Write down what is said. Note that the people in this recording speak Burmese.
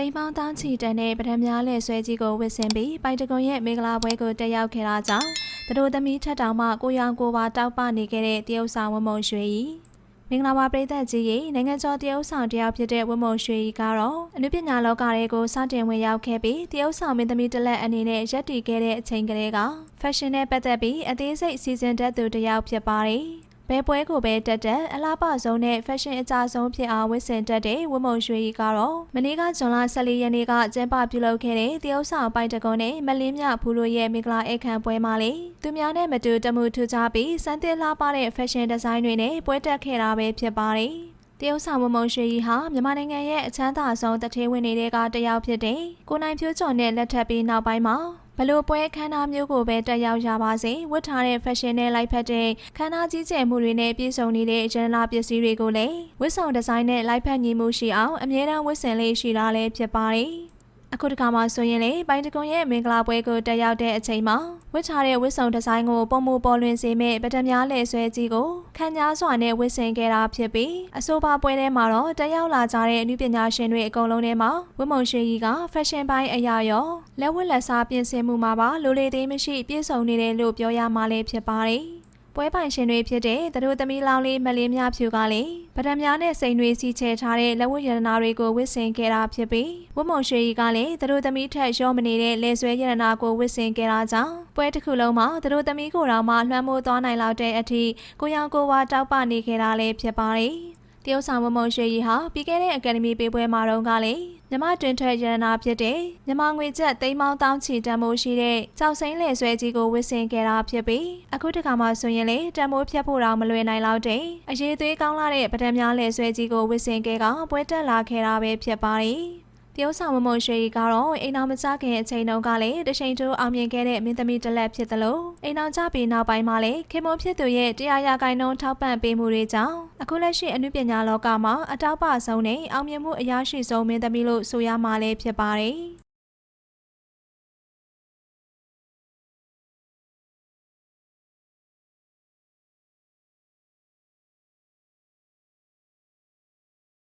တိမ်ပေါင်းတောင်းချီတန်တဲ့ပထမများလက်ဆွဲကြီးကိုဝစ်ဆင်ပြီးပိုင်တကွန်ရဲ့မင်္ဂလာပွဲကိုတက်ရောက်ခဲ့တာကြောင့်သူတို့သမီးထက်တောင်မှကိုရောင်ကိုပါတောက်ပနေခဲ့တဲ့တရုတ်ဆောင်ဝမုံရွှေကြီးမင်္ဂလာပါပြည်သက်ကြီးရေနိုင်ငံကျော်တရုတ်ဆောင်တယောက်ဖြစ်တဲ့ဝမုံရွှေကြီးကတော့အနုပညာလောကတွေကိုစတင်ဝင်ရောက်ခဲ့ပြီးတရုတ်ဆောင်မင်းသမီးတစ်လက်အနေနဲ့ရပ်တည်ခဲ့တဲ့အချိန်ကလေးက fashion နဲ့ပတ်သက်ပြီးအသေးစိတ်စီစဉ်တတ်သူတစ်ယောက်ဖြစ်ပါတယ် ဘဲပွဲကိုပဲတက်တက်အလားပါဆုံးနဲ့ fashion အကြဆုံးဖြစ်အောင်ဝတ်ဆင်တက်တဲ့ဝမုံရွှေကြီးကတော့မနေ့ကဇွန်လ14ရက်နေ့ကကျင်းပပြုလုပ်ခဲ့တဲ့တရုတ်ဆောင်ပိုင်တကုန်းနဲ့မလင်းမြဖူးလိုရဲ့မင်္ဂလာအိတ်ခံပွဲမှာလေသူများနဲ့မတူတမှုထူးခြားပြီးစမ်းသစ်လှပတဲ့ fashion design တွေနဲ့ပွဲတက်ခဲ့တာပဲဖြစ်ပါတယ်တရုတ်ဆောင်မမုံရွှေကြီးဟာမြန်မာနိုင်ငံရဲ့အချမ်းသာဆုံးတထေးဝင်တွေကတယောက်ဖြစ်တဲ့ကိုနိုင်ဖြိုးကျော်နဲ့လက်ထပ်ပြီးနောက်ပိုင်းမှာ ဘလို့ပွဲခန်းသားမျိုးကိုပဲတက်ရောက်ရပါစေဝတ်ထားတဲ့ fashion နဲ့လိုက်ဖက်တဲ့ခန်းသားကြီးကျယ်မှုတွေနဲ့ပြည့်စုံနေတဲ့ဂျန်နာပစ္စည်းတွေကိုလည်းဝတ်ဆောင်ဒီဇိုင်းနဲ့လိုက်ဖက်ညီမှုရှိအောင်အမြဲတမ်းဝတ်ဆင်လေးရှိတာလည်းဖြစ်ပါတယ် အခုတခါမှဆိုရင်လေပိုင်းတကွန်ရဲ့မင်္ဂလာပွဲကိုတက်ရောက်တဲ့အချိန်မှာဝတ်ထားတဲ့ဝတ်ဆောင်ဒီဇိုင်းကိုပုံမူပေါ်လွင်စေမဲ့ပထမများလဲဆွဲကြီးကိုခန်းကြားစွာနဲ့ဝတ်ဆင်ခဲ့တာဖြစ်ပြီးအဆိုပါပွဲထဲမှာတော့တက်ရောက်လာကြတဲ့အနုပညာရှင်တွေအကုန်လုံးထဲမှာဝတ်မုံရွှေကြီးက fashion ပိုင်းအရာရောလက်ဝတ်လက်စားပြင်ဆင်မှုမှာပါလိုလေသေးမရှိပြည့်စုံနေတယ်လို့ပြောရမှာလည်းဖြစ်ပါတယ် ပွဲပိုင်ရှင်တွေဖြစ်တဲ့သူတို့သမီးလောင်လေးမလေးများဖြူကလည်းပဒံများနဲ့စိန်တွေစီချဲထားတဲ့လက်ဝတ်ရတနာတွေကိုဝတ်ဆင်ခဲ့တာဖြစ်ပြီးဝတ်မုံရွှေကြီးကလည်းသူတို့သမီးထက်ရောမနေတဲ့လက်ဆွဲရတနာကိုဝတ်ဆင်ခဲ့တာကြောင့်ပွဲတစ်ခုလုံးမှာသူတို့သမီးကိုယ်တော်မှလွှမ်းမိုးသွားနိုင်လောက်တဲ့အထိကိုရောင်ကိုဝါတောက်ပနေခဲ့တာလည်းဖြစ်ပါတယ် တရုတ်ဆောင်မမုံရွှေကြီးဟာပြီးခဲ့တဲ့အကယ်ဒမီပေးပွဲမှာတော့ကလည်းမြမတွင်ထွက်ရတနာဖြစ်တဲ့မြမငွေကျပ်သိန်းပေါင်းတောင်းချီတန်မိုးရှိတဲ့ကြောက်စိမ့်လေဆွဲကြီးကိုဝစ်ဆင်ခဲ့တာဖြစ်ပြီးအခုတခါမှဆိုရင်လေတန်မိုးဖြတ်ဖို့တော့မလွယ်နိုင်တော့တဲ့အရေးသွေးကောင်းလာတဲ့ပဒံများလေဆွဲကြီးကိုဝစ်ဆင်ခဲ့ကပွဲတက်လာခဲ့တာပဲဖြစ်ပါတယ် တရုတ်ဆောင်မမုံရွှေကြီးကတော့အိမ်အောင်မကြခင်အချိန်တုန်းကလည်းတချိန်တူအောင်မြင်ခဲ့တဲ့မင်းသမီးတစ်လက်ဖြစ်သလိုအိမ်အောင်ကြပြီးနောက်ပိုင်းမှာလည်းခင်မုန်းဖြစ်သူရဲ့တရားရဂိုင်းနှုန်းထောက်ပံ့ပေးမှုတွေကြောင့်အခုလက်ရှိအမှုပညာလောကမှာအတောက်ပဆုံးနဲ့အောင်မြင်မှုအရရှိဆုံးမင်းသမီးလို့ဆိုရမှာလည်းဖြစ်ပါတယ်